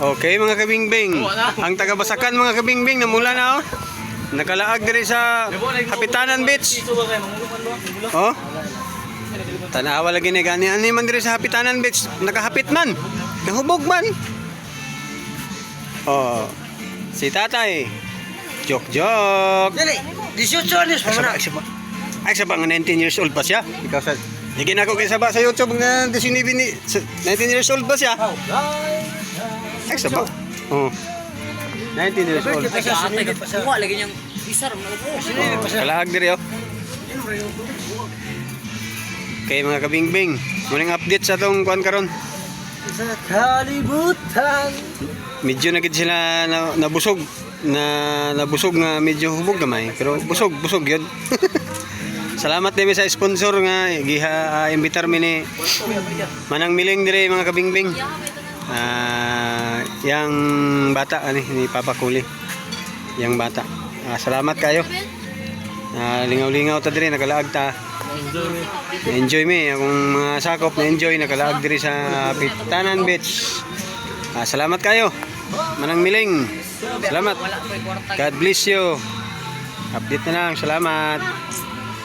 Okay mga kabingbing. Ang taga-basakan mga kabingbing namula na oh. Nakalaag diri sa Kapitanan Beach. Oh. Tanawa lagi ni gani ani man diri sa Kapitanan Beach. Nakahapit man. Nahubog man. Oh. Si tatay. Joke joke. Dali, 18 anos pa sabang. Ay, sabang, 19 years old pa siya. Ikaw sa... Hindi na ako kay Saba sa YouTube nga 19, ni- sa- 19 years old ba siya? Ay, Saba. Oh. 19 years old. Kuha lagi niyang isar mo na kalahag diri oh. Okay mga kabingbing, muling update sa tong kuan karon. Sa kalibutan. Medyo na gid sila na, nabusog na nabusog nga medyo hubog gamay pero busog busog yun. Salamat din sa sponsor nga giha uh, imbitar mi ni Manang Miling dire mga kabingbing. Ah, yang bata ani ni Papa Kuli. Yang bata. Ah, salamat kayo. Ah, lingaw-lingaw ta dire nakalaag ta. Enjoy mi akong mga sakop na enjoy nakalaag dire sa Pitanan Beach. Ah, salamat kayo. Manang Miling. Salamat. God bless you. Update na lang. Salamat.